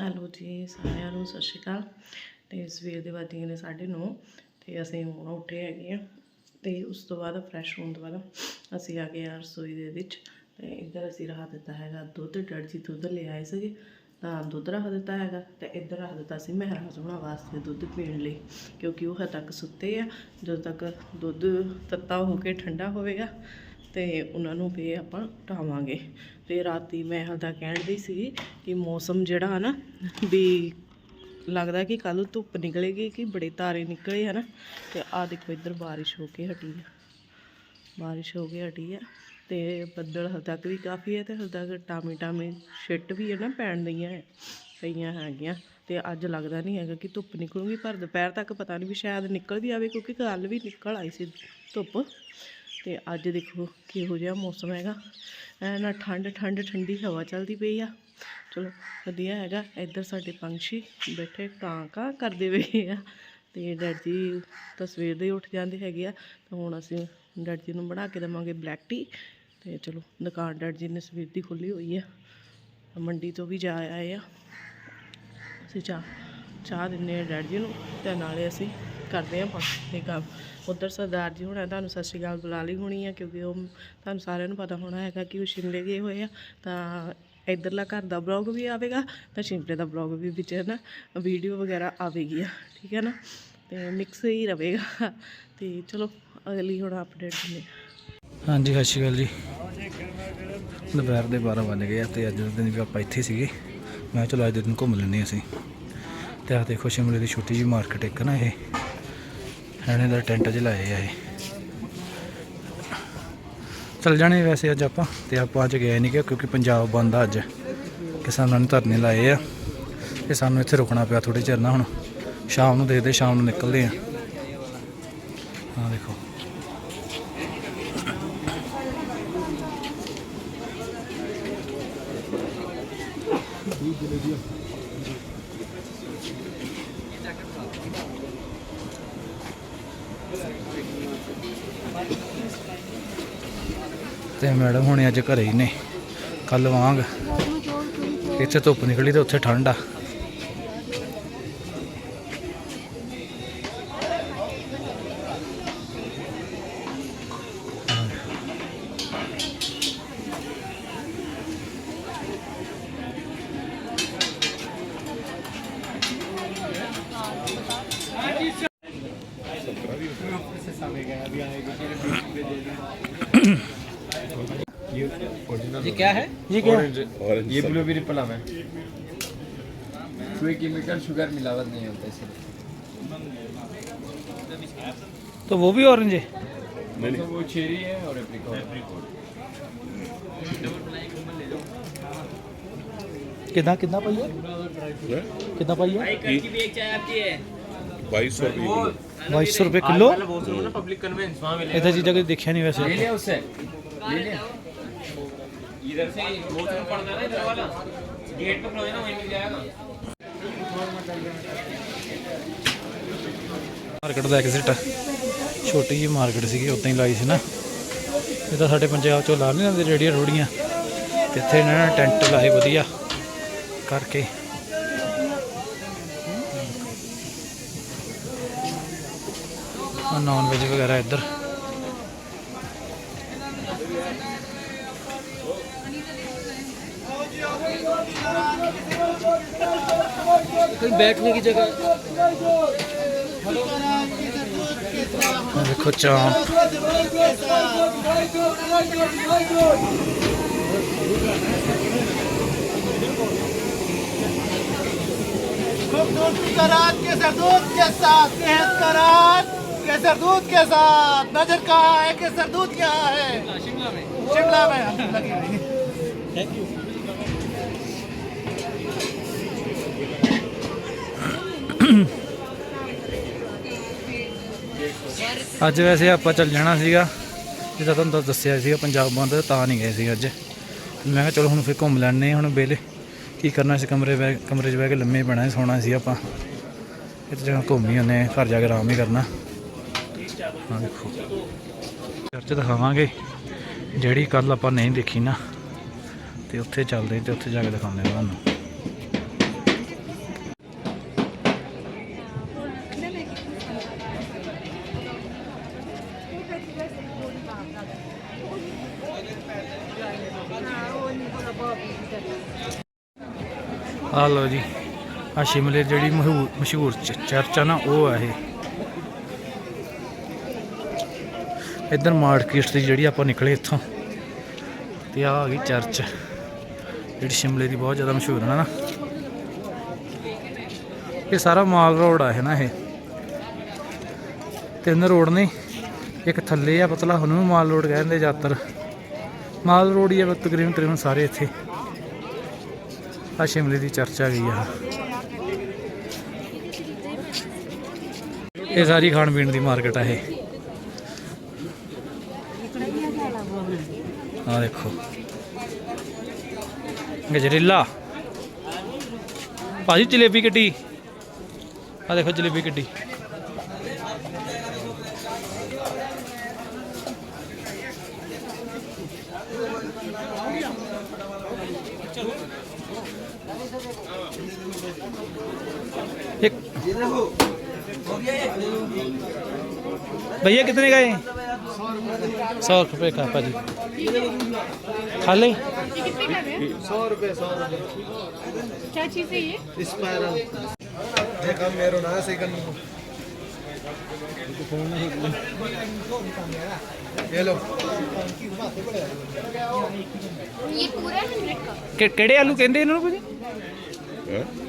Hello ਜੀ, ਸਾਰਿਆਂ ਨੂੰ ਸਤਿ ਸ਼੍ਰੀ ਅਕਾਲ। ਤੇ ਸਵੇਰ ਦੇ ਵੱਜ ਗਏ ਨੇ 9:30 ਤੇ ਅਸੀਂ ਹੁਣ ਉੱਠੇ ਹੈਗੇ ਆ ਤੇ ਉਸ ਤੋਂ ਬਾਅਦ ਫਰੈਸ਼ ਹੋਣ ਤੋਂ ਬਾਅਦ ਅਸੀਂ ਆ ਗਏ ਆ ਰਸੋਈ ਦੇ ਵਿੱਚ ਤੇ ਇੱਧਰ ਅਸੀਂ ਰੱਖ ਦਿੱਤਾ ਹੈਗਾ ਦੁੱਧ, ਡੈਡ ਜੀ ਦੁੱਧ ਲੈ ਆਏ ਸੀਗੇ, ਤਾਂ ਦੁੱਧ ਰੱਖ ਦਿੱਤਾ ਹੈਗਾ ਤੇ ਇੱਧਰ ਰੱਖ ਦਿੱਤਾ ਸੀ ਮਹਿਰਾਜ ਹੋਣਾ ਵਾਸਤੇ ਦੁੱਧ ਪੀਣ ਲਈ, ਕਿਉਂਕਿ ਉਹ ਹਜੇ ਤੱਕ ਸੁੱਤੇ ਆ, ਜਦੋਂ ਤੱਕ ਦੁੱਧ ਤੱਤਾ ਹੋ ਕੇ ਠੰਡਾ ਹੋਵੇਗਾ। ਤੇ ਉਹਨਾਂ ਨੂੰ ਫੇ ਆਪਾਂ ਉਠਾਵਾਂਗੇ। ਤੇ ਰਾਤੀ ਮੈਂ ਹਲਦਾ ਕਹਿਣ ਦੀ ਸੀ ਕਿ ਮੌਸਮ ਜਿਹੜਾ ਨਾ, ਵੀ ਲੱਗਦਾ ਕਿ ਕੱਲ ਧੁੱਪ ਨਿਕਲੇਗੀ ਕਿ ਬੜੇ ਤਾਰੇ ਨਿਕਲੇ ਹਨ ਤੇ ਆ ਦੇਖੋ ਇੱਧਰ ਬਾਰਿਸ਼ ਹੋ ਕੇ ਹਟੀ ਆ। ਬਾਰਿਸ਼ ਹੋ ਕੇ ਹਟੀ ਆ ਤੇ ਬੱਦਲ ਹਜੇ ਤੱਕ ਵੀ ਕਾਫੀ ਹੈ ਤੇ ਹਜੇ ਤੱਕ ਟਾਮੀ ਟਾਮੀ ਛਿੱਟ ਵੀ ਹੈ ਨਾ ਪੈਣ ਦੀਆਂ ਹੈ ਪਈਆਂ ਹੈਗੀਆਂ। ਤੇ ਅੱਜ ਲੱਗਦਾ ਨਹੀਂ ਹੈਗਾ ਕਿ ਧੁੱਪ ਨਿਕਲੂਗੀ, ਪਰ ਦੁਪਹਿਰ ਤੱਕ ਪਤਾ ਨਹੀਂ ਵੀ ਸ਼ਾਇਦ ਨਿਕਲਦੀ ਆਵੇ ਕਿਉਂਕਿ ਕੱਲ ਵੀ ਨਿਕਲ ਆਈ ਸੀ ਧੁੱਪ। ਤੇ ਅੱਜ ਦੇਖੋ ਕਿਹੋ ਜਿਹਾ ਮੌਸਮ ਹੈਗਾ। ਐ ਨਾ ਠੰਡ ਠੰਡ, ਠੰਡੀ ਹਵਾ ਚੱਲਦੀ ਪਈ ਆ। ਚਲੋ ਵਧੀਆ ਹੈਗਾ, ਇੱਧਰ ਸਾਡੇ ਪੰਛੀ ਬੈਠੇ ਕਾਂ ਕਾਂ ਕਰਦੇ ਪਏ ਆ। ਤੇ ਡੈਡ ਜੀ ਤਾਂ ਸਵੇਰ ਦੇ ਉੱਠ ਜਾਂਦੇ ਹੈਗੇ ਆ। ਤਾਂ ਹੁਣ ਅਸੀਂ ਡੈਡ ਜੀ ਨੂੰ ਬਣਾ ਕੇ ਦੇਵਾਂਗੇ ਬਲੈਕ ਟੀ। ਤੇ ਚਲੋ ਦੁਕਾਨ ਡੈਡ ਜੀ ਨੇ ਸਵੇਰ ਦੀ ਖੁੱਲੀ ਹੋਈ ਆ। ਮੰਡੀ ਤੋਂ ਵੀ ਜਾ ਆਏ ਆ। ਅਸੀਂ ਚਾਹ ਚਾਹ ਦਿੰਨੇ ਆ ਡੈਡ ਜੀ ਨੂੰ ਤੇ ਨਾਲੇ ਅਸੀਂ ਕਰਦੇ ਆਪਾਂ ਬਾਕੀ ਕੰਮ ਉਧਰ ਸਰਦਾਰ ਜੀ ਹੁਣਾਂ ਤੁਹਾਨੂੰ ਸਤਿ ਸ਼੍ਰੀ ਅਕਾਲ ਬੁਲਾ ਲਈ ਹੋਣੀ ਆ, ਕਿਉਂਕਿ ਉਹ ਤੁਹਾਨੂੰ ਸਾਰਿਆਂ ਨੂੰ ਪਤਾ ਹੋਣਾ ਹੈਗਾ ਕਿ ਉਹ ਸ਼ਿਮਲੇ ਗਏ ਹੋਏ ਆ। ਤਾਂ ਇਧਰਲਾ ਘਰ ਦਾ ਬਲੌਗ ਵੀ ਆਵੇਗਾ, ਤਾਂ ਸ਼ਿਮਲੇ ਦਾ ਬਲੌਗ ਵੀ ਵਿੱਚ ਨਾ ਵੀਡੀਓ ਵਗੈਰਾ ਆਵੇਗੀ ਆ, ਠੀਕ ਹੈ ਨਾ? ਤੇ ਮਿਕਸ ਹੀ ਰਹੇਗਾ। ਤੇ ਚਲੋ, ਅਗਲੀ ਹੁਣ ਅਪਡੇਟ ਦਿੰਦੇ ਹਾਂਜੀ, ਸਤਿ ਸ਼੍ਰੀ ਅਕਾਲ ਜੀ। ਦੁਪਹਿਰ ਦੇ 12 ਵੱਜ ਗਏ ਆ ਤੇ ਅੱਜ ਦੇ ਦਿਨ ਵੀ ਆਪਾਂ ਇੱਥੇ ਸੀਗੇ। ਮੈਂ ਕਿਹਾ ਚਲੋ ਅੱਜ ਦੇ ਦਿਨ ਘੁੰਮ ਲੈਂਦੇ ਅਸੀਂ। ਤੇ ਆ ਦੇਖੋ, ਸ਼ਿਮਲੇ ਦੀ ਛੋਟੀ ਜਿਹੀ ਮਾਰਕੀਟ ਇੱਕ ਨਾ ਇਹ। ਇਹਨੇ ਦਾ ਟੈਂਟ ਜਿਹਾ ਲਾਏ ਆ ਇਹ। ਚੱਲ ਜਾਣੇ ਵੈਸੇ ਅੱਜ ਆਪਾਂ, ਤੇ ਆਪਾਂ ਅੱਜ ਗਏ ਨਹੀਂ ਕਿਉਂਕਿ ਪੰਜਾਬ ਬੰਦ ਆ ਅੱਜ। ਕਿਸਾਨਾਂ ਨੇ ਧਰਨੇ ਲਾਏ ਆ, ਤੇ ਸਾਨੂੰ ਇੱਥੇ ਰੁਕਣਾ ਪਿਆ ਥੋੜੇ ਚਿਰ ਨਾ ਹੁਣ। ਸ਼ਾਮ ਨੂੰ ਦੇਖਦੇ, ਸ਼ਾਮ ਨੂੰ ਨਿਕਲਦੇ ਆ। ਆ ਦੇਖੋ। ਤੇ ਮੈਡਮ ਹੁਣੇ ਅੱਜ ਘਰੇ ਹੀ ਨੇ। ਕੱਲ ਵਾਂਗ। ਇੱਥੇ ਧੁੱਪ ਨਿਕਲੀ ਤੇ ਉੱਥੇ ਠੰਡ ਆ। ये क्या है? ये क्या ये ब्लूबेरी प्लम है। कोई केमिकल शुगर मिलावट नहीं होता इसमें। तो वो भी ऑरेंज है? तो वो चेरी है और एप्रिकॉट कितना कितना पाइए? कितना पाइए? बाईस सौ रुपये किलो बाईस सौ रुपये किलो? पब्लिक कन्वेंस वहाँ मिले इधर चीज़ देखा नहीं ले वैसे लिया उससे ले लिया। इधर से वो तो पड़ता है ना इधर वाला गेट पे खड़ो है ना वहीं मिल जाएगा ਮਾਰਕੀਟ ਦਾ ਐਗਜ਼ਿਟ ਛੋਟੀ ਜਿਹੀ ਮਾਰਕੀਟ ਸੀਗੀ ਉਦਾਂ ਹੀ ਲਾਈ ਸੀ ਨਾ ਇਹ ਤਾਂ ਸਾਡੇ ਪੰਜਾਬ ਚੋਂ ਲਾ ਨਹੀਂ ਲੈਂਦੇ ਰੇੜੀਆਂ ਰੋੜੀਆਂ ਤੇ ਇੱਥੇ ਇਹਨਾਂ ਨੇ ਟੈਂਟ ਲਾਏ ਵਧੀਆ ਕਰਕੇ ਆ ਨਾਨ ਵੈਜ ਵਗੈਰਾ ਇੱਧਰ बैठने की जगह। देखो चौंक केसर दूध के साथ सेहत का राज केसर दूध के साथ। नज़र कहाँ है? केसर दूध क्या है? हाँ, शिमला में। शिमला में। थैंक यू ਅੱਜ ਵੈਸੇ ਆਪਾਂ ਚੱਲ ਜਾਣਾ ਸੀਗਾ। ਜਿੱਦਾਂ ਤੁਹਾਨੂੰ ਦੱਸਿਆ ਸੀਗਾ ਪੰਜਾਬ ਬੰਦ ਤਾਂ ਨਹੀਂ ਗਏ ਸੀ ਅੱਜ। ਮੈਂ ਕਿਹਾ ਚਲੋ ਹੁਣ ਫਿਰ ਘੁੰਮ ਲੈਣੇ ਹੁਣ ਵੇਲੇ ਕੀ ਕਰਨਾ ਸੀ ਕਮਰੇ ਬੈ ਕਮਰੇ 'ਚ ਬਹਿ ਕੇ ਲੰਮੇ ਪੈਣਾ ਸੀ, ਸੌਣਾ ਸੀ ਆਪਾਂ। ਇੱਥੇ ਜਗ੍ਹਾ ਘੁੰਮ ਹੀ ਆਉਂਦੇ ਹਾਂ ਘਰ ਜਾ ਕੇ ਆਰਾਮ ਹੀ ਕਰਨਾ। ਹਾਂ ਦੇਖੋ। ਚਰਚ ਦਿਖਾਵਾਂਗੇ ਜਿਹੜੀ ਕੱਲ ਆਪਾਂ ਨਹੀਂ ਦੇਖੀ ਨਾ। ਤੇ ਉੱਥੇ ਚੱਲਦੇ ਤੇ ਉੱਥੇ ਜਾ ਕੇ ਦਿਖਾਉਂਦੇ ਹਾਂ ਤੁਹਾਨੂੰ। ਆ ਲਓ ਜੀ ਆ ਸ਼ਿਮਲੇ ਜਿਹੜੀ ਮਸ਼ਹੂਰ ਮਸ਼ਹੂਰ ਚਰਚ ਆ ਨਾ, ਉਹ ਆ ਇਹ। ਇੱਧਰ ਮਾਰਕੀਟ ਦੀ ਜਿਹੜੀ ਆਪਾਂ ਨਿਕਲੇ ਇੱਥੋਂ, ਤੇ ਆ ਆ ਗਈ ਚਰਚ, ਜਿਹੜੀ ਸ਼ਿਮਲੇ ਦੀ ਬਹੁਤ ਜ਼ਿਆਦਾ ਮਸ਼ਹੂਰ ਹੈ ਨਾ। ਇਹ ਸਾਰਾ ਮਾਲ ਰੋਡ ਆ ਹੈ ਨਾ ਇਹ। ਤਿੰਨ ਰੋਡ ਨੇ, ਇੱਕ ਥੱਲੇ ਆ ਪਤਲਾ, ਉਹਨੂੰ ਵੀ ਮਾਲ ਰੋਡ ਕਹਿੰਦੇ ਜ਼ਿਆਦਾਤਰ। ਮਾਲ ਰੋਡ ਹੀ ਆ, ਤਕਰੀਬਨ ਤਕਰੀਬਨ ਸਾਰੇ ਇੱਥੇ। ਆ ਸ਼ਿਮਲੇ ਦੀ ਚਰਚਾ ਆ ਗਈ ਆ। ਇਹ ਸਾਰੀ ਖਾਣ ਪੀਣ ਦੀ ਮਾਰਕੀਟ ਆ ਇਹ। ਆ ਦੇਖੋ। ਗਜਰੇਲਾ। ਭਾਜੀ ਜਲੇਬੀ ਕੱਢੀ ਆ ਦੇਖੋ ਜਲੇਬੀ ਕੱਢੀ भैया कितने का है सौ रुपये का पाजी खा ले सौ रुपये सौ क्या चीज़ है ये स्पायरल देखा मेरो ना सही करने को ये लो ये पूरा हंड्रेड का के केड़े आलू कहते हैं इन्होंने कुछ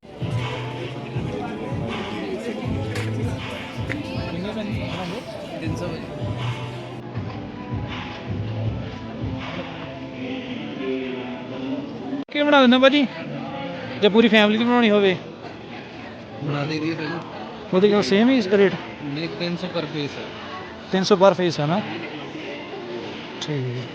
ਬਣਾ ਦਿੰਦਾ ਭਾਜੀ? ਜੇ ਪੂਰੀ ਫੈਮਿਲੀ ਦੀ ਬਣਾਉਣੀ ਹੋਵੇ। ਬਣਾ ਦੇ ਦੀ ਭਾਜੀ ਉਹਦੇ ਕੋਲ ਸੇਮ ਹੀ ਰੇਟ ਨਹੀਂ 300 ਪਰ ਪੀਸ ਹੈ। 300 ਪਰ ਪੀਸ ਹੈ ਨਾ? ਠੀਕ ਹੈ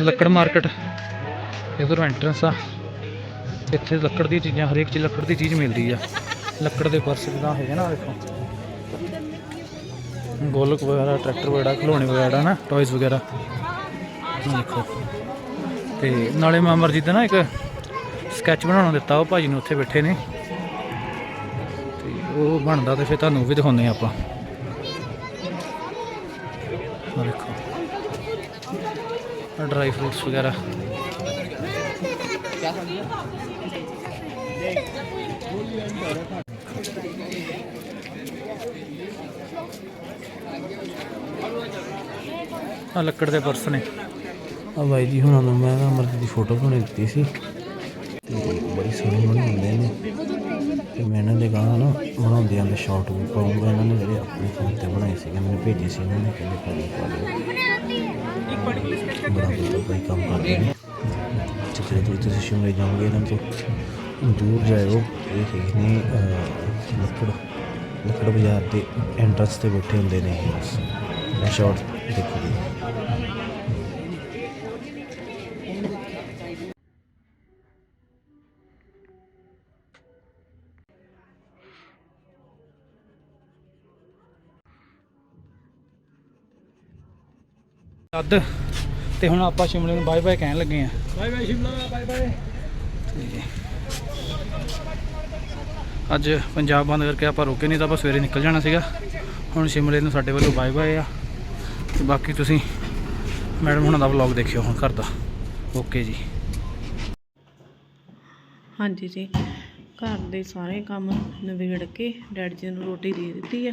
ਲੱਕੜ ਮਾਰਕੀਟ ਇਧਰੋਂ ਐਂਟਰੈਂਸ ਆ। ਇੱਥੇ ਲੱਕੜ ਦੀਆਂ ਚੀਜ਼ਾਂ ਹਰੇਕ ਚੀਜ਼ ਲੱਕੜ ਦੀ ਚੀਜ਼ ਮਿਲਦੀ ਆ। ਲੱਕੜ ਦੇ ਪਰਸ ਜਿੱਦਾਂ ਹੈਗੇ ਨਾ ਦੇਖੋ। ਗੋਲਕ ਵਗੈਰਾ, ਟਰੈਕਟਰ ਵਗੈਰਾ, ਖਿਡੌਣੇ ਵਗੈਰਾ ਨਾ ਟੌਇਜ਼ ਵਗੈਰਾ। ਦੇਖੋ। ਤੇ ਨਾਲੇ ਮੈਂ ਅਮਰਜੀਤ ਦਾ ਨਾ ਇੱਕ ਸਕੈਚ ਬਣਾਉਣ ਦਿੱਤਾ, ਉਹ ਭਾਜੀ ਨੂੰ ਉੱਥੇ ਬੈਠੇ ਨੇ। ਤੇ ਉਹ ਬਣਦਾ ਤੇ ਫਿਰ ਤੁਹਾਨੂੰ ਵੀ ਦਿਖਾਉਂਦੇ ਹਾਂ ਆਪਾਂ। ਦੇਖੋ। ਡਰਾਈ ਫਰੂਟਸ ਵਗੈਰਾ। ਆ ਲੱਕੜ ਦੇ ਪਰਸ ਨੇ। ਆ ਬਾਈ ਜੀ, ਹੁਣਾਂ ਨੂੰ ਮੈਂ ਨਾ ਅਮਰਜੀਤ ਦੀ ਫੋਟੋ ਬਣਾ ਦਿੱਤੀ ਸੀ। ਤੇ ਬੜੀ ਸੋਹਣੀ ਬਣੀ ਨੇ। ਤੇ ਮੈਂ ਇਹਨਾਂ ਦੇ ਗਾਣਾ ਨਾ ਬਣਾਉਂਦੇ ਆਂ ਦੇ ਸ਼ਾਰਟ ਵੀ ਪਾਉਂਗਾ ਇਹਨਾਂ ਨੇ, ਜਿਹੜੇ ਆਪਣੇ ਫੋਨ ਤੇ ਬਣਾਏ ਸੀਗੇ, ਮੈਨੂੰ ਭੇਜੇ ਸੀ ਇਹਨਾਂ ਨੇ, ਕਹਿੰਦੇ ਭਾਜੀ ਪਾ ਬੜਾ ਕੰਮ ਕਰਦੇ ਨੇ। ਤੇ ਜਦੋਂ ਤੁਸੀਂ ਸ਼ਿਮਲੇ ਜਾਓਗੇ ਇਹਨਾਂ ਤੋਂ ਦੂਰ ਜਾਇਓ, ਇਹ ਹੈਗੇ ਨੇ ਲੱਕੜ ਲੱਕੜ ਬਾਜ਼ਾਰ ਦੇ ਐਂਟਰਸ ਤੇ ਬੈਠੇ ਹੁੰਦੇ ਨੇ ਇਹ ਮੈਂ ਸ਼ਾਰਟ ਦੇਖੋ ਜੀ ਅੱਧ। ਤੇ ਹੁਣ ਆਪਾਂ ਸ਼ਿਮਲੇ ਨੂੰ ਬਾਏ ਬਾਏ ਕਹਿਣ ਲੱਗੇ ਆ। Bye bye Shimla bye bye ਅੱਜ ਪੰਜਾਬ ਬੰਦ ਕਰਕੇ ਆਪਾਂ ਰੁਕੇ ਨਹੀਂ ਤਾਂ ਆਪਾਂ ਸਵੇਰੇ ਨਿਕਲ ਜਾਣਾ ਸੀਗਾ। ਹੁਣ ਸ਼ਿਮਲੇ ਨੂੰ ਸਾਡੇ ਵੱਲੋਂ ਬਾਏ ਬਾਏ ਆ। ਤੇ ਬਾਕੀ ਤੁਸੀਂ ਮੈਡਮ ਹੁਣਾਂ ਦਾ ਵਲੌਗ ਦੇਖਿਓ ਹੁਣ ਘਰ ਦਾ। ਓਕੇ ਜੀ। ਹਾਂਜੀ ਜੀ, ਘਰ ਦੇ ਸਾਰੇ ਕੰਮ ਨਿਬੇੜ ਕੇ ਡੈਡੀ ਜੀ ਨੂੰ ਰੋਟੀ ਦੇ ਦਿੱਤੀ ਆ।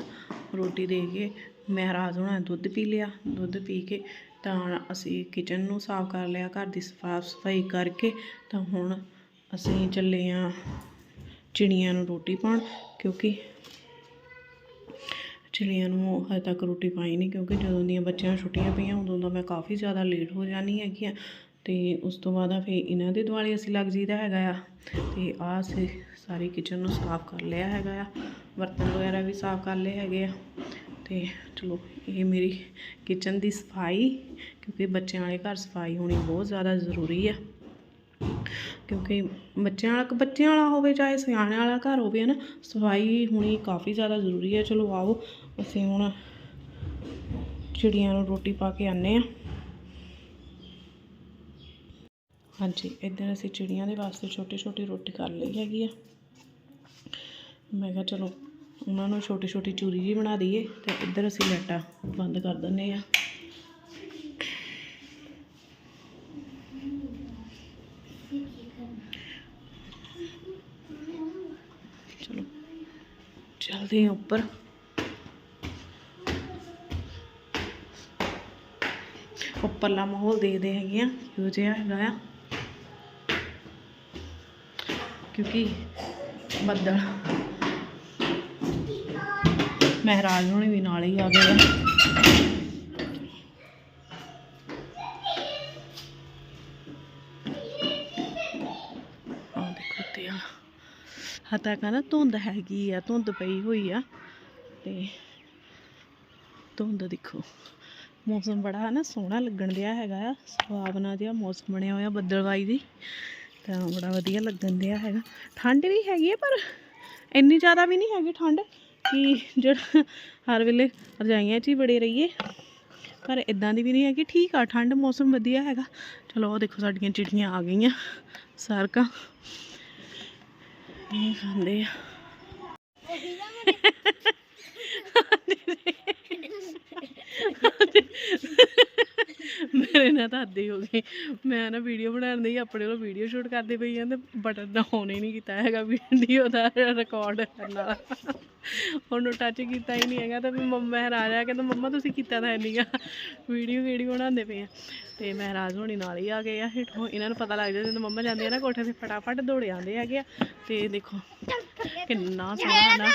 ਰੋਟੀ ਦੇ ਕੇ ਮਹਿਰਾਜ ਹੋਣਾ ਦੁੱਧ ਪੀ ਲਿਆ। ਦੁੱਧ ਪੀ ਕੇ ਤਾਂ ਅਸੀਂ ਕਿਚਨ ਨੂੰ ਸਾਫ਼ ਕਰ ਲਿਆ, ਘਰ ਦੀ ਸਾਫ਼ ਸਫ਼ਾਈ ਕਰਕੇ ਤਾਂ ਹੁਣ ਅਸੀਂ ਚੱਲੇ ਆ ਚਿੜੀਆਂ ਨੂੰ ਰੋਟੀ ਪਾਉਣ ਕਿਉਂਕਿ ਚਿੜੀਆਂ ਨੂੰ ਹਜੇ ਤੱਕ ਰੋਟੀ ਪਾਈ ਨਹੀਂ ਕਿਉਂਕਿ ਜਦੋਂ ਦੀਆਂ ਬੱਚਿਆਂ ਨੂੰ ਛੁੱਟੀਆਂ ਪਈਆਂ ਉਦੋਂ ਦਾ ਮੈਂ ਕਾਫੀ ਜ਼ਿਆਦਾ ਲੇਟ ਹੋ ਜਾਣੀ ਹੈਗੀ ਆ। ਤੇ ਉਸ ਤੋਂ ਬਾਅਦ ਆ ਫਿਰ ਇਹਨਾਂ ਦੇ ਦੁਆਲੇ ਅਸੀਂ ਲੱਗ ਜੀਦਾ ਹੈਗਾ ਆ। ਤੇ ਆ ਅਸੀਂ ਸਾਰੀ ਕਿਚਨ ਨੂੰ ਸਾਫ਼ ਕਰ ਲਿਆ ਹੈਗਾ ਆ। ਬਰਤਨ ਵਗੈਰਾ ਵੀ ਸਾਫ਼ ਕਰ ਲਏ ਹੈਗੇ ਆ। ਤੇ ਚਲੋ ਇਹ ਮੇਰੀ ਕਿਚਨ ਦੀ ਸਫ਼ਾਈ, ਕਿਉਂਕਿ ਬੱਚਿਆਂ ਵਾਲੇ ਘਰ ਸਫ਼ਾਈ ਹੋਣੀ ਬਹੁਤ ਜ਼ਿਆਦਾ ਜ਼ਰੂਰੀ ਆ। ਕਿਉਂਕਿ ਬੱਚਿਆਂ ਵਾਲਾ ਬੱਚਿਆਂ ਵਾਲਾ ਹੋਵੇ ਚਾਹੇ ਸਿਆਣਿਆਂ ਵਾਲਾ ਘਰ ਹੋਵੇ ਨਾ ਸਫ਼ਾਈ ਹੋਣੀ ਕਾਫੀ ਜ਼ਿਆਦਾ ਜ਼ਰੂਰੀ ਹੈ ਚਲੋ ਆਓ ਅਸੀਂ ਹੁਣ ਚਿੜੀਆਂ ਨੂੰ ਰੋਟੀ ਪਾ ਕੇ ਆਨੇ ਆ ਹਾਂਜੀ, ਇੱਧਰ ਅਸੀਂ ਚਿੜੀਆਂ ਦੇ ਵਾਸਤੇ ਛੋਟੀ ਛੋਟੀ ਰੋਟੀ ਕਰ ਲਈ ਹੈਗੀ ਆ। ਮੈਂ ਕਿਹਾ ਚਲੋ, ਉਹਨਾਂ ਨੂੰ ਛੋਟੀ ਛੋਟੀ ਚੂਰੀ ਜੀ ਬਣਾ ਦਈਏ ਤੇ ਇੱਧਰ ਅਸੀਂ ਲਾਈਟਾਂ ਬੰਦ ਕਰ ਦਿੰਨੇ ਆ ਚਲੋ, ਚਲਦੇ ਹਾਂ ਉੱਪਰ। ਉੱਪਰਲਾ ਮਾਹੌਲ ਦੇਖਦੇ ਹੈਗੇ ਆ ਕਿਹੋ ਜਿਹਾ ਹੈਗਾ ਆ। ਕਿਉਂਕਿ ਬੱਦਲ ਮਹਾਰਾਜ ਹੁਣੇ ਵੀ ਨਾਲ ਹੀ ਆ ਗਏ ਆ। ਹਤਾ ਕਹਿੰਦਾ ਧੁੰਦ ਹੈਗੀ ਆ, ਧੁੰਦ ਪਈ ਹੋਈ ਆ ਤੇ ਧੁੰਦ ਦੇਖੋ। ਮੌਸਮ ਬੜਾ ਨਾ ਸੋਹਣਾ ਲੱਗਣ ਦਿਆ ਹੈਗਾ ਆ ਸੁਹਾਵਣਾ ਜਿਹਾ ਮੌਸਮ ਬਣਿਆ ਹੋਇਆ ਬੱਦਲਵਾਈ ਦੀ ਤਾਂ ਬੜਾ ਵਧੀਆ ਲੱਗਣ ਦਿਆ ਹੈਗਾ। ਠੰਡ ਵੀ ਹੈਗੀ ਆ ਪਰ ਇੰਨੀ ਜ਼ਿਆਦਾ ਵੀ ਨਹੀਂ ਹੈਗੀ ਠੰਡ ਕਿ ਜਿਹੜਾ ਹਰ ਵੇਲੇ ਰਜਾਈਆਂ 'ਚ ਹੀ ਬੜੇ ਰਹੀਏ। ਪਰ ਇਦਾਂ ਦੀ ਵੀ ਨਹੀਂ ਹੈਗੀ ਠੀਕ ਆ ਠੰਡ ਮੌਸਮ ਵਧੀਆ ਹੈਗਾ। ਚਲੋ ਉਹ ਦੇਖੋ ਸਾਡੀਆਂ ਚਿੜੀਆਂ ਆ ਗਈਆਂ ਸਾਰਕਾਂ। ਇਹ ਖਾਂਦੇ ਆ। ਮੇਰੇ ਨਾਲ ਤਾਂ ਹੱਦ ਹੀ ਗਈ। ਮੈਂ ਨਾ ਵੀਡੀਓ ਬਣਾਉਣ ਦੀ ਆਪਣੇ ਵੱਲੋਂ ਵੀਡੀਓ ਸ਼ੂਟ ਕਰਦੀ ਪਈ ਆ ਤੇ ਬਟਨ ਦਾ ਔਨ ਹੀ ਨਹੀਂ ਕੀਤਾ ਹੈਗਾ ਵੀਡੀਓ ਦਾ ਰਿਕਾਰਡ ਕਰਨ ਵਾਲਾ। ਉਹਨੂੰ ਟੱਚ ਕੀਤਾ ਹੀ ਨਹੀਂ ਹੈਗਾ ਤੇ ਵੀ ਮੰਮਾ ਮਹਾਰਾਜ ਆ ਕਹਿੰਦਾ ਮੰਮਾ ਤੁਸੀਂ ਕੀਤਾ ਤਾਂ ਨਹੀਂਗਾ ਵੀਡੀਓ ਕਿਹੜੀ ਬਣਾਉਂਦੇ ਪਏ ਆ? ਤੇ ਮਹਾਰਾਜ ਹੋਣੀ ਨਾਲ ਹੀ ਆ ਗਏ ਆ। ਹੇਠੋਂ ਇਹਨਾਂ ਨੂੰ ਪਤਾ ਲੱਗ ਜਾਂਦਾ ਜਦੋਂ ਮੰਮਾ ਜਾਂਦੇ ਆ ਨਾ ਕੋਠੇ ਤੇ ਫਟਾਫਟ ਦੌੜੇ ਆਉਂਦੇ ਹੈਗੇ ਆ। ਤੇ ਦੇਖੋ ਕਿੰਨਾ ਸੋਹਣਾ ਨਾ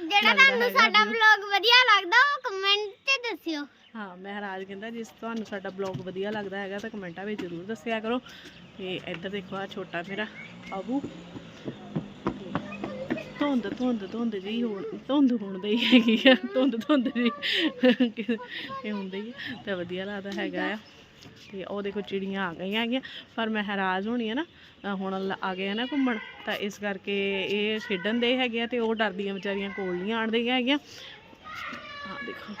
ਜਿਹੜਾ ਤੁਹਾਨੂੰ ਸਾਡਾ ਵਲੌਗ ਵਧੀਆ ਲੱਗਦਾ ਉਹ ਕਮੈਂਟ ਤੇ ਦੱਸਿਓ। ਹਾਂ ਮਹਾਰਾਜ ਕਹਿੰਦਾ ਜਿਸ ਤੁਹਾਨੂੰ ਸਾਡਾ ਬਲੌਗ ਵਧੀਆ ਲੱਗਦਾ ਹੈਗਾ ਤਾਂ ਕਮੈਂਟਾਂ ਵਿੱਚ ਜ਼ਰੂਰ ਦੱਸਿਆ ਕਰੋ। ਤੇ ਇੱਧਰ ਦੇਖੋ ਆ ਛੋਟਾ ਮੇਰਾ ਆਬੂ ਧੁੰਦ ਧੁੰਦ ਧੁੰਦ ਜੀ ਹੋਣ, ਧੁੰਦ ਹੋਣ ਦੀ ਹੈਗੀ ਆ, ਧੁੰਦ ਧੁੰਦ ਜੀ ਇਹ ਹੁੰਦੀ ਹੀ ਤਾਂ ਵਧੀਆ ਲੱਗਦਾ ਹੈਗਾ ਆ। ਤੇ ਉਹ ਦੇਖੋ ਚਿੜੀਆਂ ਆ ਗਈਆਂ ਹੈਗੀਆਂ, ਪਰ ਮਹਾਰਾਜ ਹੋਣੀ ਹੈ ਨਾ ਹੁਣ ਆ ਗਏ ਨਾ ਘੁੰਮਣ, ਤਾਂ ਇਸ ਕਰਕੇ ਇਹ ਖੇਡਣ ਦੇ ਹੈਗੇ ਆ ਤੇ ਉਹ ਡਰਦੀਆਂ ਵਿਚਾਰੀਆਂ ਕੋਲ ਨਹੀਂ ਆਣਦੀਆਂ ਹੈਗੀਆਂ। ਆ ਦੇਖੋ।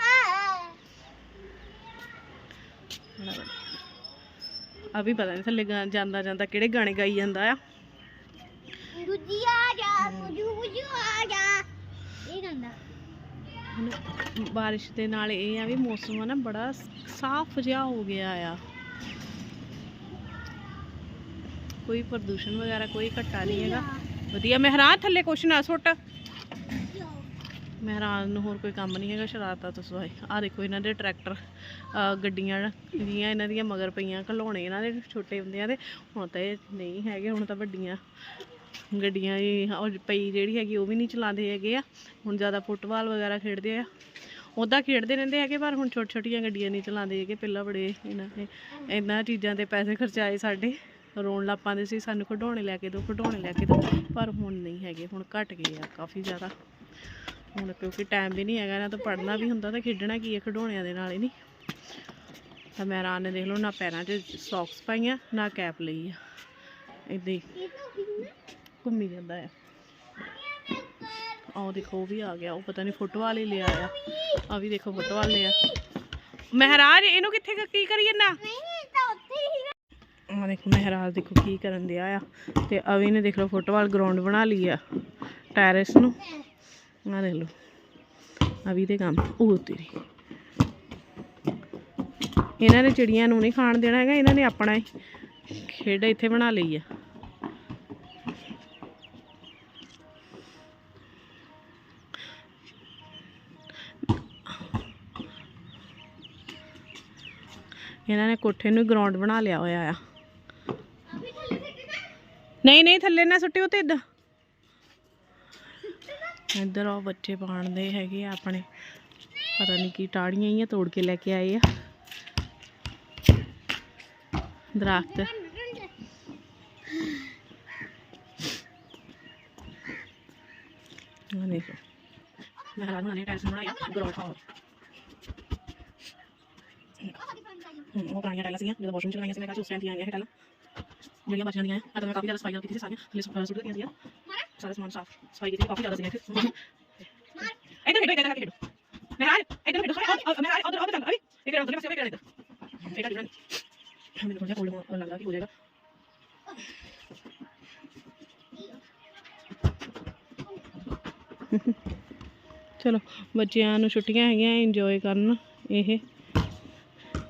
ਬੜਾ ਆ ਵੀ ਪਤਾ ਨਹੀਂ ਥੱਲੇ ਜਾਂਦਾ ਜਾਂਦਾ ਕਿਹੜੇ ਗਾਣੇ ਗਾਈ ਜਾਂਦਾ ਆ। ਦੂਜੀ ਆ ਜਾ ਮੁਝੂ ਮੁਝੂ ਆ ਜਾ। ਇਹ ਗੰਦਾ ਬਾਰਿਸ਼ ਦੇ ਨਾਲ ਇਹ ਆ ਵੀ ਮੌਸਮ ਆ ਨਾ ਬੜਾ ਸਾਫ਼ ਜਿਹਾ ਹੋ ਗਿਆ ਆ। ਕੋਈ ਪ੍ਰਦੂਸ਼ਣ ਵਗੈਰਾ ਕੋਈ ਘੱਟਾ ਨਹੀਂ ਹੈਗਾ। ਵਧੀਆ। ਮਹਿਰਾਜ ਥੱਲੇ ਕੁਛ ਨਾ ਸੁੱਟ। ਮਹਿਰਾਜ ਨੂੰ ਹੋਰ ਕੋਈ ਕੰਮ ਨਹੀਂ ਹੈਗਾ ਸ਼ਰਾਰਤਾਂ ਤੋਂ ਸਿਵਾਏ ਆ ਦੇਖੋ ਇਹਨਾਂ ਦੇ ਟਰੈਕਟਰ ਗੱਡੀਆਂ ਜਿਹੜੀਆਂ ਇਹਨਾਂ ਦੀਆਂ ਮਗਰ ਪਈਆਂ ਖਲੋਣੇ ਇਹਨਾਂ ਦੇ ਛੋਟੇ ਹੁੰਦਿਆਂ ਦੇ। ਹੁਣ ਤਾਂ ਇਹ ਨਹੀਂ ਹੈਗੇ, ਹੁਣ ਤਾਂ ਵੱਡੀਆਂ ਗੱਡੀਆਂ ਹੀ ਪਈ ਜਿਹੜੀ ਹੈਗੀ ਉਹ ਵੀ ਨਹੀਂ ਚਲਾਉਂਦੇ ਹੈਗੇ ਆ। ਹੁਣ ਜ਼ਿਆਦਾ ਫੁੱਟਬਾਲ ਵਗੈਰਾ ਖੇਡਦੇ ਆ। ਉੱਦਾਂ ਖੇਡਦੇ ਰਹਿੰਦੇ ਹੈਗੇ, ਪਰ ਹੁਣ ਛੋਟੀ ਛੋਟੀਆਂ ਗੱਡੀਆਂ ਨਹੀਂ ਚਲਾਉਂਦੇ ਹੈਗੇ। ਪਹਿਲਾਂ ਬੜੇ ਇਹਨਾਂ ਨੇ ਇਹਨਾਂ ਚੀਜ਼ਾਂ ਤੇ ਪੈਸੇ ਖਰਚਾਏ ਸਾਡੇ। ਰੋਣ ਲੱਗ ਪਾਉਂਦੇ ਸੀ, ਸਾਨੂੰ ਖਿਡੌਣੇ ਲੈ ਕੇ ਦਿਓ, ਖਿਡੌਣੇ ਲੈ ਕੇ ਦਿਓ। ਪਰ ਹੁਣ ਨਹੀਂ ਹੈਗੇ, ਹੁਣ ਘਟ ਗਏ ਆ ਕਾਫੀ ਜ਼ਿਆਦਾ। ਹੁਣ ਕਿਉਂਕਿ ਟਾਈਮ ਵੀ ਨਹੀਂ ਹੈਗਾ ਇਹਨਾਂ ਤੋਂ ਪੜ੍ਹਨਾ ਵੀ ਹੁੰਦਾ, ਤਾਂ ਖੇਡਣਾ ਕੀ ਹੈ ਖਿਡੌਣਿਆਂ ਦੇ ਨਾਲ ਹੀ ਨਹੀਂ। ਤਾਂ ਮਹਿਰਾਨ ਨੇ ਦੇਖ ਲਓ ਨਾ ਪੈਰਾਂ 'ਚ ਸੌਕਸ ਪਾਈਆਂ, ਨਾ ਕੈਪ ਲਈ ਆ। ਇੱਦਾਂ ਹੀ ਘੁੰਮੀ ਜਾਂਦਾ ਆ। ਆਹ ਦੇਖੋ, ਉਹ ਵੀ ਆ ਗਿਆ, ਉਹ ਪਤਾ ਨਹੀਂ ਫੁੱਟਬਾਲ ਹੀ ਲਿਆ ਆ। ਆ ਵੀ ਦੇਖੋ ਫੁੱਟਬਾਲ ਲਿਆ ਮਹਾਰਾਜ, ਇਹਨੂੰ ਕਿੱਥੇ ਕ- ਕੀ ਕਰੀ ਜਾਂਦਾ ਆ ਦੇਖੋ, ਮਹਾਰਾਜ ਦੇਖੋ ਕੀ ਕਰਨ ਦਿਆ ਆ। ਤੇ ਅਵੀ ਨੇ ਦੇਖ ਲਓ ਫੁੱਟਬਾਲ ਗਰਾਊਂਡ ਬਣਾ ਲਈ ਆ, ਟੈਰੇਸ ਨੂੰ। ਆ ਲੈ ਆ ਵੀ ਤੇ ਕੰਮ ਉਹ ਤੇਰੀ ਇਹਨਾਂ ਨੇ ਚਿੜੀਆਂ ਨੂੰ ਨਹੀਂ ਖਾਣ ਦੇਣਾ ਹੈਗਾ ਇਹਨਾਂ ਨੇ ਆਪਣਾ ਹੀ ਖੇਡ ਇੱਥੇ ਬਣਾ ਲਈ ਆ। ਇਹਨਾਂ ਨੇ ਕੋਠੇ ਨੂੰ ਗਰਾਊਂਡ ਬਣਾ ਲਿਆ ਹੋਇਆ ਆ। ਨਹੀਂ ਨਹੀਂ ਥੱਲੇ ਨਾ ਸੁੱਟਿਓ ਤੇ ਇਦਾਂ ਇੱਧਰ ਉਹ ਬੱਚੇ ਪਾਣਦੇ ਹੈਗੇ ਆ ਆਪਣੇ। ਪਤਾ ਨਹੀਂ ਕੀ ਟਾੜੀਆਂ ਹੀ ਆ ਤੋੜ ਕੇ ਲੈ ਕੇ ਆਏ ਆ। ਦਰਖਤ। ਆ ਦੇਖੋ। ਮੈਂ ਰਾਤ ਨੂੰ ਨੇ ਟਾਈਸ ਬਣਾਇਆ ਗਰਾਊਂਡ ਹਾਲ ਉਹ ਪੁਰਾਣੀਆਂ ਟਾਈਲਾਂ ਸੀਗੀਆਂ, ਜਦੋਂ ਵਾਸ਼ਰੂਮ ਚ ਲਗਾਈਆਂ ਸੀ, ਮੈਂ ਕਿਹਾ ਉਸ ਟਾਈਮ ਦੀਆਂ ਆਈਆਂ ਇਹ ਟਾਈਲਾਂ। ਜਿਹੜੀਆਂ ਬਚੀਆਂ ਦੀਆਂ ਆ ਤਾਂ ਮੈਂ ਕਾਫੀ ਜ਼ਿਆਦਾ ਸਫ਼ਾਈ ਕੀਤੀ ਸੀ ਸਾਰੀਆਂ ਥੱਲੇ ਸੁੱਟ ਸੁੱਟ ਦਿੱਤੀਆਂ ਸੀਗੀਆਂ। ਸਾਰਾ ਸਮਾਨ ਸਾਫ਼ ਸਫ਼ਾਈ ਕੀਤੀ ਕਾਫੀ ਜ਼ਿਆਦਾ ਇੱਥੇ। ਇੱਧਰ ਖੇਡੋ ਇੱਧਰ ਖੇਡੋ। ਮੈਂ ਆ ਇੱਧਰ ਖੇਡੋ ਸਾਰੇ ਮੈਂ ਆ ਉਧਰ ਉਧਰ ਅਭੀ ਇੱਕ ਉਧਰ ਪਾਸੇ ਉਹ ਕਿਹੜਾ ਇੱਧਰ? ਇਹ ਤਾਂ ਮੈਨੂੰ ਥੋੜਾ ਕੋਲ ਲੱਗਦਾ ਕਿ ਹੋ ਜਾਏਗਾ? ਚਲੋ ਬੱਚਿਆਂ ਨੂੰ ਛੁੱਟੀਆਂ ਹੈਗੀਆਂ ਇੰਜੋਏ ਕਰਨ ਇਹ।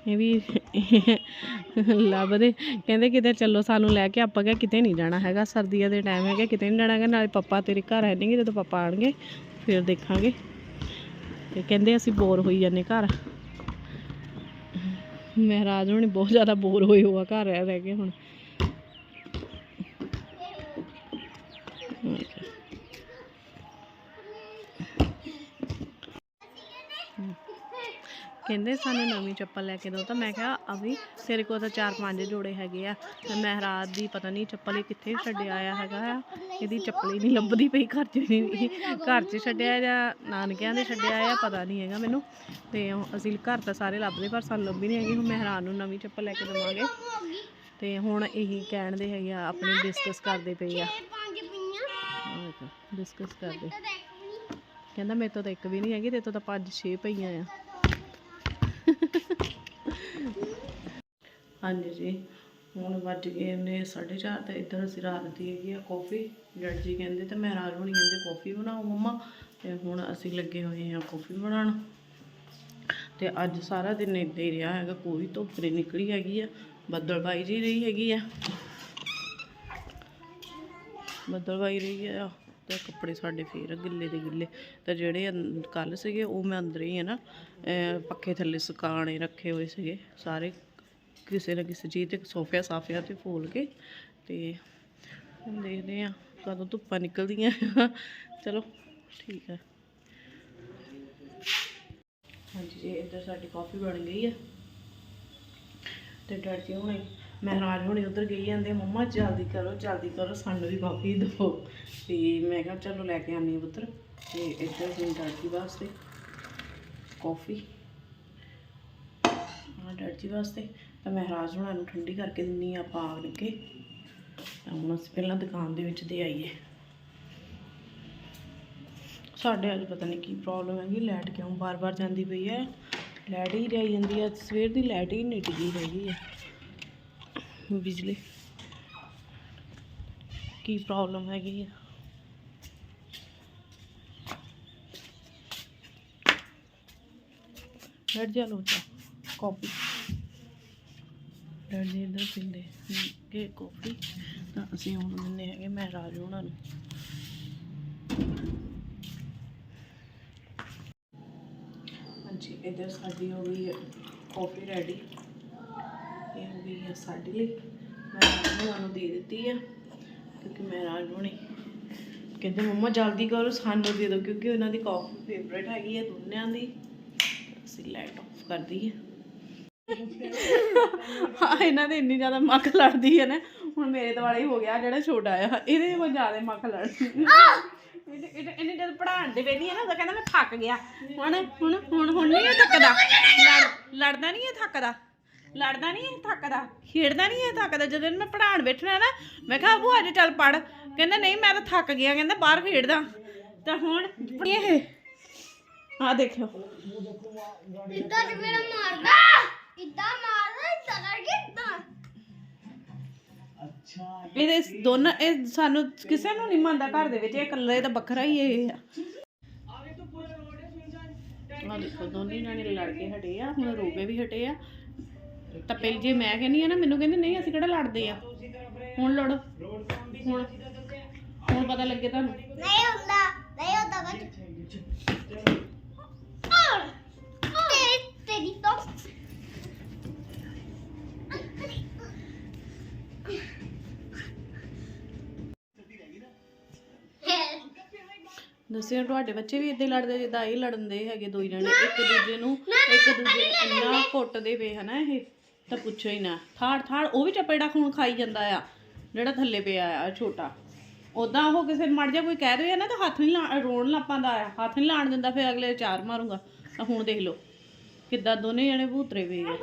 ਇਹ ਵੀ ਲੱਭਦੇ ਕਹਿੰਦੇ ਕਿਤੇ ਚੱਲੋ ਸਾਨੂੰ ਲੈ ਕੇ, ਆਪਾਂ ਕਿਹਾ ਕਿਤੇ ਨਹੀਂ ਜਾਣਾ ਹੈਗਾ। ਸਰਦੀਆਂ ਦੇ ਟਾਈਮ ਹੈਗਾ, ਕਿਤੇ ਨਹੀਂ ਜਾਣਾ ਹੈਗਾ, ਨਾਲੇ ਪਾਪਾ ਤੇਰੇ ਘਰ ਹੈ ਨਹੀਂਗੇ ਜਦੋਂ ਪਾਪਾ ਆਣਗੇ, ਫਿਰ ਦੇਖਾਂਗੇ। ਤੇ ਕਹਿੰਦੇ ਅਸੀਂ ਬੋਰ ਹੋਈ ਜਾਂਦੇ ਘਰ। ਮਹਾਰਾਜ ਹੁਣ ਬਹੁਤ ਜ਼ਿਆਦਾ ਬੋਰ ਹੋਏ ਹੋਆ ਘਰ ਰਹਿ ਰਹਿ ਕੇ ਹੁਣ। ਕਹਿੰਦੇ ਸਾਨੂੰ ਨਵੀਂ ਚੱਪਲ ਲੈ ਕੇ ਦਿਓ। ਤਾਂ ਮੈਂ ਕਿਹਾ ਅਭੀ ਤੇਰੇ ਕੋਲ ਤਾਂ ਚਾਰ ਪੰਜ ਜੋੜੇ ਹੈਗੇ ਆ। ਤੇ ਮਹਿਰਾਜ ਦੀ ਪਤਾ ਨਹੀਂ ਚੱਪਲ ਇਹ ਕਿੱਥੇ ਛੱਡਿਆ ਆਇਆ ਹੈਗਾ ਆ। ਇਹਦੀ ਚੱਪਲ ਹੀ ਨਹੀਂ ਲੱਭਦੀ ਪਈ ਘਰ 'ਚ ਨਹੀਂ ਘਰ 'ਚ ਛੱਡਿਆ ਜਾਂ ਨਾਨਕਿਆਂ ਦੇ ਛੱਡਿਆ ਆ, ਪਤਾ ਨਹੀਂ ਹੈਗਾ ਮੈਨੂੰ। ਤੇ ਅਸੀਂ ਘਰ ਤਾਂ ਸਾਰੇ ਲੱਭਦੇ, ਪਰ ਸਾਨੂੰ ਲੱਭੀ ਨਹੀਂ ਹੈਗੀ। ਹੁਣ ਮਹਿਰਾਜ ਨੂੰ ਨਵੀਂ ਚੱਪਲ ਲੈ ਕੇ ਦੇਵਾਂਗੇ। ਤੇ ਹੁਣ ਇਹੀ ਕਹਿਣ ਦੇ ਹੈਗੇ ਆ, ਆਪਣੀ ਡਿਸਕਸ ਕਰਦੇ ਪਏ ਆ। ਡਿਸਕਸ ਕਰਦੇ। ਕਹਿੰਦਾ, ਮੇਰੇ ਤੋਂ ਤਾਂ ਇੱਕ ਵੀ ਨਹੀਂ ਹੈਗੀ ਤੇ ਤੋਂ ਤਾਂ ਪੰਜ ਛੇ ਪਈਆਂ ਆ। ਹਾਂਜੀ ਜੀ, ਹੁਣ ਵੱਜ ਗਏ ਨੇ 4:30 ਤੇ ਇੱਧਰ ਅਸੀਂ ਰਾਤ ਦੀ ਹੈਗੀ ਆ ਕਾਫੀ ਜੱਟ ਜੀ ਕਹਿੰਦੇ ਤੇ ਮੈਂ ਰਾਜ ਹੋਣੀ ਕਹਿੰਦੇ ਕਾਫੀ ਬਣਾਓ ਮੰਮਾ। ਤੇ ਹੁਣ ਅਸੀਂ ਲੱਗੇ ਹੋਏ ਆ ਕਾਫੀ ਬਣਾਉਣ। ਤੇ ਅੱਜ ਸਾਰਾ ਦਿਨ ਇੱਦਾਂ ਹੀ ਰਿਹਾ ਹੈਗਾ, ਕੋਈ ਧੁੱਪ ਨਹੀਂ ਨਿਕਲੀ ਹੈਗੀ ਆ। ਬੱਦਲਬਾਈ ਜੀ ਰਹੀ ਹੈਗੀ ਆ। ਬੱਦਲਬਾਈ ਰਹੀ ਆ। ਤੇ ਕੱਪੜੇ ਸਾਡੇ ਫੇਰ ਗਿੱਲੇ ਦੇ ਗਿੱਲੇ। ਤੇ ਜਿਹੜੇ ਕੱਲ ਸੀਗੇ, ਉਹ ਮੈਂ ਅੰਦਰ ਹੀ ਹੈ ਨਾ ਪੱਖੇ ਥੱਲੇ ਸੁਕਾਣੇ ਰੱਖੇ ਹੋਏ ਸੀਗੇ, ਸਾਰੇ ਕਿਸੇ ਨਾ ਕਿਸੇ ਚੀਜ਼ ਤੇ ਸੋਫਿਆ ਸਾਫਿਆ ਤੇ ਫੋਲ ਕੇ, ਤੇ ਹੁਣ ਦੇਖਦੇ ਆ ਕਦੋਂ ਧੁੱਪਾਂ ਨਿਕਲਦੀਆਂ। ਚਲੋ, ਠੀਕ ਹੈ ਹਾਂਜੀ ਜੀ, ਇੱਧਰ ਸਾਡੀ ਕਾਫੀ ਬਣ ਗਈ ਹੈ ਤੇ ਡਰ ਜੀ ਹੁਣੇ ਮਹਿਰਾਜ ਹੁਣੇ ਉਧਰ ਗਈ ਜਾਂਦੇ ਮੰਮਾ ਜਲਦੀ ਕਰੋ ਜਲਦੀ ਕਰੋ, ਸਾਨੂੰ ਵੀ ਕਾਫੀ ਦਿਓ। ਤੇ ਮੈਂ ਕਿਹਾ ਚਲੋ ਲੈ ਕੇ ਆਨੀ ਪੁੱਤਰ, ਤੇ ਇੱਧਰ ਜੀ ਡਰ ਜੀ ਵਾਸਤੇ ਕਾਫੀ। ਹਾਂ ਡਰ ਜੀ ਵਾਸਤੇ। ਤਾਂ ਮਹਿਰਾਜ ਹੁਣਾਂ ਨੂੰ ਠੰਡੀ ਕਰਕੇ ਦਿੰਨੀ ਆ ਪਾ ਕੇ। ਤਾਂ ਹੁਣ ਅਸੀਂ ਪਹਿਲਾਂ ਦੁਕਾਨ ਦੇ ਵਿੱਚ ਦੇ ਆਈਏ। ਸਾਡੇ ਅੱਜ ਪਤਾ ਨਹੀਂ ਕੀ ਪ੍ਰੋਬਲਮ ਹੈਗੀ ਲਾਈਟ ਕਿਉਂ ਬਾਰ-ਬਾਰ ਜਾਂਦੀ ਪਈ ਹੈ? ਲਾਈਟ ਹੀ ਜਾਈ ਜਾਂਦੀ ਹੈ, ਸਵੇਰ ਦੀ ਲਾਈਟ ਹੀ ਨਹੀਂ ਟਿਕੀ ਹੈਗੀ ਹੈ। ਬਿਜਲੀ। ਕੀ ਪ੍ਰੋਬਲਮ ਹੈਗੀ ਆ? ਲਾਈਟ ਜਾ ਲੋ ਚਾ ਕਾਫੀ ਲਾਈਟ ਜੀ ਇੱਧਰ ਪੀਂਦੇ ਕਿ ਕਾਫੀ ਤਾਂ ਅਸੀਂ ਹੁਣ ਦਿੰਦੇ ਹੈਗੇ ਮਹਾਰਾਜ ਉਹਨਾਂ ਨੂੰ। ਹਾਂਜੀ, ਇੱਧਰ ਸਾਡੀ ਹੋ ਗਈ ਕਾਫੀ ਰੈਡੀ ਇਹ ਹੋ ਗਈ ਹੈ ਸਾਡੇ ਲਈ। ਮੈਂ ਉਹਨਾਂ ਨੂੰ ਦੇ ਦਿੱਤੀ ਆ, ਕਿਉਂਕਿ ਮੈਂ ਰਾਜ ਹੋਣੀ ਕਹਿੰਦੇ, ਮੰਮਾ, ਜਲਦੀ ਕਰੋ, ਸਾਨੂੰ ਦੇ ਦਿਓ, ਕਿਉਂਕਿ ਉਹਨਾਂ ਦੀ ਕਾਫੀ ਫੇਵਰੇਟ ਹੈਗੀ ਹੈ ਦੋਨਿਆਂ ਦੀ। ਅਸੀਂ ਲਾਈਟ ਆਫ ਕਰ ਦਈਏ। ਹਾਂ, ਇਹਨਾਂ ਦੇ ਇੰਨੀ ਜ਼ਿਆਦਾ ਮੱਖ ਲੜਦੀ ਹੈ ਨਾ। ਹੁਣ ਮੇਰੇ ਦੁਆਲੇ ਹੀ ਹੋ ਗਿਆ, ਜਿਹੜਾ ਛੋਟਾ ਆ। ਇਹਦੇ ਕੋਲ ਜ਼ਿਆਦਾ ਮੱਖ ਲੜਦੀ ਇਹਨੇ ਇਹਨੇ- ਜਦ ਪੜਾਉਣ ਦੇ ਵੇਲੀ ਹੈ ਨਾ, ਤਾਂ ਕਹਿੰਦਾ ਮੈਂ ਥੱਕ ਗਿਆ। ਹੁਣ ਹੁਣ ਹੁਣ ਹੁਣ ਨਹੀਂ ਥੱਕਦਾ। ਲੜਦਾ ਨਹੀਂ ਇਹ ਥੱਕਦਾ। ਲੜਦਾ ਨਹੀਂ ਇਹ ਥੱਕਦਾ ਖੇਡਦਾ ਨਹੀਂ ਇਹ ਥੱਕਦਾ। ਜਦੋਂ ਇਹਨੂੰ ਮੈਂ ਪੜਾਉਣ ਬੈਠਣਾ ਨਾ ਮੈਂ ਕਿਹਾ ਬੂ ਅੱਜ ਚੱਲ ਪੜ ਕਹਿੰਦਾ ਨਹੀਂ ਮੈਂ ਤਾਂ ਥੱਕ ਗਿਆ। ਕਹਿੰਦਾ ਬਾਹਰ ਖੇਡਦਾ। ਤਾਂ ਹੁਣ ਇਹ ਆ ਦੇਖਿਓ ਇੱਦਾਂ ਤੇ ਮੇਰਾ ਮਾਰਦਾ? ਇੱਦਾਂ ਮਾਰਦਾ ਇੱਦਾਂ ਕਰਕੇ ਇੱਦਾਂ। ਇਹਦੇ ਦੋਨਾਂ ਇਹ ਸਾਨੂੰ ਕਿਸੇ ਨੂੰ ਨਹੀਂ ਮੰਨਦਾ ਘਰ ਦੇ ਵਿੱਚ। ਇਹ ਇਕੱਲੇ ਤਾਂ ਵੱਖਰਾ ਹੀ ਇਹ ਆ। ਆ ਦੇਖੋ ਦੋਨੇ ਜਾਣੇ ਲੜ ਕੇ ਹਟੇ ਆ ਹੁਣ ਰੋਗੇ ਵੀ ਹਟੇ ਆ। ਤਾਂ ਪਹਿਲ ਜੇ ਮੈਂ ਕਹਿੰਦੀ ਆ ਨਾ ਮੈਨੂੰ ਕਹਿੰਦੇ ਨਹੀਂ ਅਸੀਂ ਕਿਹੜਾ ਲੜਦੇ ਆ? ਹੁਣ ਲੜ। ਹੁਣ ਹੁਣ ਪਤਾ ਲੱਗੇ ਤੁਹਾਨੂੰ। ਨਹੀਂ ਹੁੰਦਾ ਨਹੀਂ ਹੁੰਦਾ ਬੱਚ। ਔਰ ਤੁਹਾਡੇ ਬੱਚੇ ਵੀ ਇਦਾਂ ਲੜਦੇ ਜਿੱਦਾਂ ਇਹ ਲੜਨ ਦੇ ਹੈਗੇ ਦੋ ਜਣੇ। ਇੱਕ ਦੂਜੇ ਨੂੰ ਇੱਕ ਦੂਜੇ ਨੂੰ ਇੰਨਾ ਕੁੱਟਦੇ ਪਏ ਹਨਾ ਇਹ। ਤਾਂ ਪੁੱਛੋ ਹੀ ਨਾ। ਥਾੜ ਥਾੜ, ਉਹ ਵੀ ਚਪੇੜਾ ਖੂਨ ਖਾਈ ਜਾਂਦਾ ਆ, ਜਿਹੜਾ ਥੱਲੇ ਪਿਆ ਆ ਛੋਟਾ। ਉਦਾਂ ਉਹ ਕਿਸੇ ਨੂੰ ਮੜ ਜਾ ਕੋਈ ਕਹਿ ਰਿਹਾ ਨਾ, ਤਾਂ ਹੱਥ ਨਹੀਂ ਲਾ ਰੋਣ ਲੱਪਾਂਦਾ ਆ। ਹੱਥ ਨਹੀਂ ਲਾਣ ਦਿੰਦਾ, ਫਿਰ ਅਗਲੇ ਚਾਰ ਮਾਰੂਗਾ। ਤਾਂ ਹੁਣ ਦੇਖ ਲਓ, ਕਿੱਦਾਂ ਦੋਨੇ ਜਣੇ ਭੂਤਰੇ ਪਏ ਆ।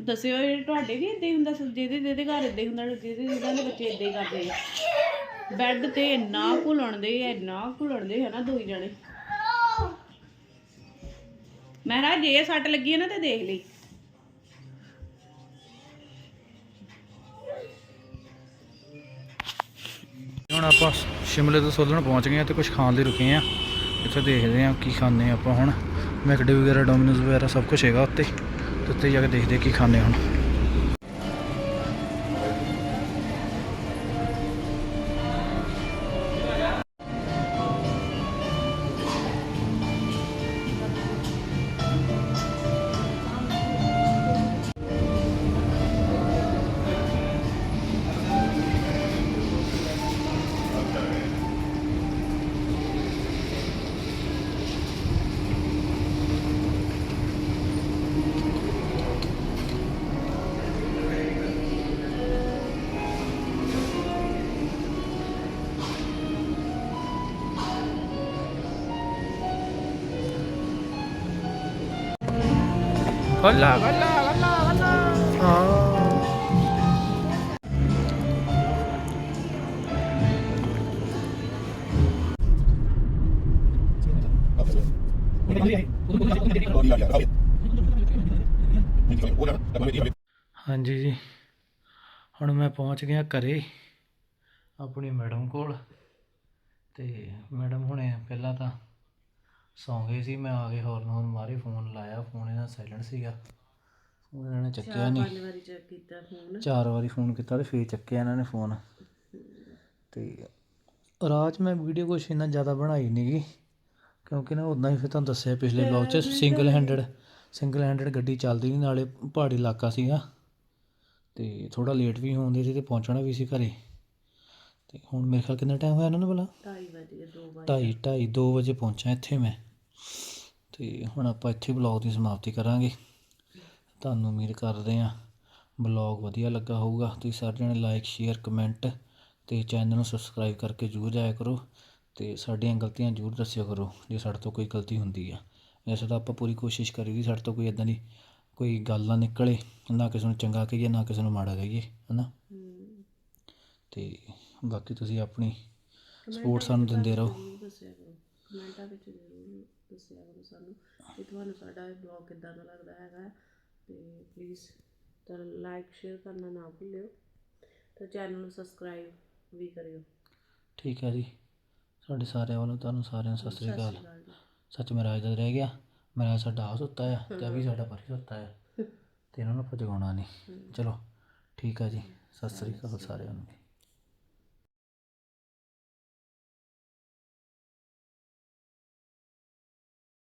ਦੱਸਿਓ, ਇਹ ਤੁਹਾਡੇ ਵੀ ਇਦਾਂ ਹੀ ਹੁੰਦਾ ਜਿਹਦੇ ਜਿਹਦੇ ਘਰ ਇਦਾਂ ਹੀ ਹੁੰਦਾ, ਜਿਹਦੇ ਜਿਹਦੇ ਦੇ ਬੱਚੇ ਇਦਾਂ ਹੀ ਕਰਦੇ ਆ। ਬੈੱਡ ਤੇ ਇੰਨਾ ਘੁਲਣਦੇ ਆ, ਇੰਨਾ ਘੁਲਣਦੇ ਹੈ ਨਾ ਦੋਈ ਜਣੇ। ਮੈਂ ਕਿਹਾ ਜੇ ਸੱਟ ਲੱਗੀ ਹੈ ਨਾ, ਤੇ ਦੇਖ ਲਈ। ਆਪਾਂ ਸ਼ਿਮਲੇ ਤੋਂ ਸੋਲਣ ਪਹੁੰਚ ਗਏ ਹਾਂ ਤੇ ਕੁਝ ਖਾਣ ਲਈ ਰੁਕੇ ਆ ਇੱਥੇ ਦੇਖਦੇ ਆ ਕੀ ਖਾਂਦੇ ਹਾਂ ਆਪਾਂ ਹੁਣ। ਮੈਕਡੇ ਵਗੈਰਾ, ਡੋਮਿਨੋਜ਼ ਵਗੈਰਾ ਸਭ ਕੁਝ ਹੈਗਾ ਉੱਤੇ ਤੇ ਉੱਤੇ ਜਾ ਕੇ ਦੇਖਦੇ ਆ ਕੀ ਖਾਂਦੇ ਹੁਣ। ਗੱਲਾ ਗੱਲਾ ਗੱਲਾ ਗੱਲਾ ਹਾਂ ਹਾਂਜੀ ਜੀ। ਹੁਣ ਮੈਂ ਪਹੁੰਚ ਗਿਆ ਘਰੇ, ਆਪਣੀ ਮੈਡਮ ਕੋਲ। ਤੇ ਮੈਡਮ ਹੁਣੇ, ਪਹਿਲਾਂ ਤਾਂ ਸੌਂ ਗਏ ਸੀ ਮੈਂ ਆ ਕੇ ਹੌਰਨ ਹੌਰਨ ਮਾਰੇ ਫੋਨ ਲਾਇਆ ਫੋਨ ਇਹਨਾਂ ਸਾਇਲੈਂਟ ਸੀਗਾ। ਫੋਨ ਇਹਨਾਂ ਨੇ ਚੱਕਿਆ ਨਹੀਂ ਵਾਰੀ ਚੈੱਕ ਕੀਤਾ ਫੋਨ। ਚਾਰ ਵਾਰੀ ਫੋਨ ਕੀਤਾ ਤੇ ਫੇਰ ਚੱਕਿਆ ਇਹਨਾਂ ਨੇ ਫੋਨ। ਤੇ ਰਾਤ ਮੈਂ ਵੀਡੀਓ ਕੁਛ ਇੰਨਾ ਜ਼ਿਆਦਾ ਬਣਾਈ ਨਹੀਂਗੀ ਕਿਉਂਕਿ ਨਾ ਉਦਾਂ ਹੀ ਫਿਰ ਤੁਹਾਨੂੰ ਦੱਸਿਆ ਪਿਛਲੇ ਬਲੌਗ 'ਚ ਸਿੰਗਲ ਹੈਂਡਡ ਸਿੰਗਲ ਹੈਂਡਡ ਗੱਡੀ ਚੱਲਦੀ ਨਹੀਂ ਨਾਲੇ ਪਹਾੜੀ ਇਲਾਕਾ ਸੀਗਾ। ਤੇ ਥੋੜਾ ਲੇਟ ਵੀ ਹੋਉਂਦੇ ਸੀ ਤੇ ਪਹੁੰਚਣਾ ਵੀ ਸੀ ਘਰੇ। ਤੇ ਹੁਣ ਮੇਰੇ ਖਿਆਲ ਕਿੰਨਾ ਟਾਈਮ ਹੋਇਆ ਇਹਨਾਂ ਨੂੰ ਭਲਾ? 2:30 ਵਜੇ 2 ਵਜੇ ਢਾਈ ਢਾਈ 2 ਵਜੇ ਪਹੁੰਚਾ ਇੱਥੇ ਮੈਂ। ਤੇ ਹੁਣ ਆਪਾਂ ਇੱਥੇ ਬਲੌਗ ਦੀ ਸਮਾਪਤੀ ਕਰਾਂਗੇ। ਤੁਹਾਨੂੰ ਉਮੀਦ ਕਰਦੇ ਹਾਂ ਬਲੌਗ ਵਧੀਆ ਲੱਗਾ ਹੋਊਗਾ। ਤੁਸੀਂ ਸਾਰੇ ਜਣੇ ਲਾਈਕ ਸ਼ੇਅਰ ਕਮੈਂਟ ਤੇ ਚੈਨਲ ਨੂੰ ਸਬਸਕ੍ਰਾਈਬ ਕਰਕੇ ਜਰੂਰ ਜਾਇਆ ਕਰੋ ਤੇ ਸਾਡੀਆਂ ਗਲਤੀਆਂ ਜਰੂਰ ਦੱਸਿਆ ਕਰੋ ਜੇ ਸਾਡੇ ਤੋਂ ਕੋਈ ਗਲਤੀ ਹੁੰਦੀ ਆ। ਵੈਸੇ ਤਾਂ ਆਪਾਂ ਪੂਰੀ ਕੋਸ਼ਿਸ਼ ਕਰੀਦੀ ਸਾਡੇ ਤੋਂ ਕੋਈ ਇਦਾਂ ਦੀ ਕੋਈ ਗੱਲ ਨਾ ਨਿਕਲੇ ਨਾ ਕਿਸੇ ਨੂੰ ਚੰਗਾ ਕਹੀਏ ਨਾ ਕਿਸੇ ਨੂੰ ਮਾੜਾ ਕਹੀਏ ਹਨਾ? ਤੇ ਬਾਕੀ ਤੁਸੀਂ ਆਪਣੀ ਸਪੋਰਟ ਸਾਨੂੰ ਦਿੰਦੇ ਰਹੋ। ਜ਼ਰੂਰ ਦੱਸਿਆ ਕਰੋ। ਕਮੈਂਟਾਂ ਵਿੱਚ ਜ਼ਰੂਰ ਦੱਸਿਆ ਕਰੋ ਸਾਨੂੰ ਕਿ ਤੁਹਾਨੂੰ ਸਾਡਾ ਇਹ ਬਲੌਗ ਕਿੱਦਾਂ ਦਾ ਲੱਗਦਾ ਹੈਗਾ। ਤੇ ਪਲੀਜ਼ ਤਾਂ ਲਾਈਕ ਸ਼ੇਅਰ ਕਰਨਾ ਨਾ ਭੁੱਲਿਓ। ਤੇ ਚੈਨਲ ਨੂੰ ਸਬਸਕ੍ਰਾਈਬ ਵੀ ਕਰਿਓ। ਠੀਕ ਹੈ ਜੀ। ਸਾਡੇ ਸਾਰਿਆਂ ਵੱਲੋਂ ਤੁਹਾਨੂੰ ਸਾਰਿਆਂ ਨੂੰ ਸਤਿ ਸ੍ਰੀ ਅਕਾਲ। ਸੱਚ ਮਹਾਰਾਜ ਦਾ ਰਹਿ ਗਿਆ। ਮਹਾਰਾਜ ਸਾਡਾ ਆ ਸੁੱਤਾ ਆ ਤੇ ਆ ਵੀ ਸਾਡਾ ਪਰੀ ਸੁੱਤਾ ਆ। ਤੇ ਇਹਨਾਂ ਨੂੰ ਆਪਾਂ ਜਗਾਉਣਾ ਨਹੀਂ ਚਲੋ ਠੀਕ ਆ ਜੀ। ਸਤਿ ਸ੍ਰੀ ਅਕਾਲ। ਸਾਰਿਆਂ ਨੂੰ।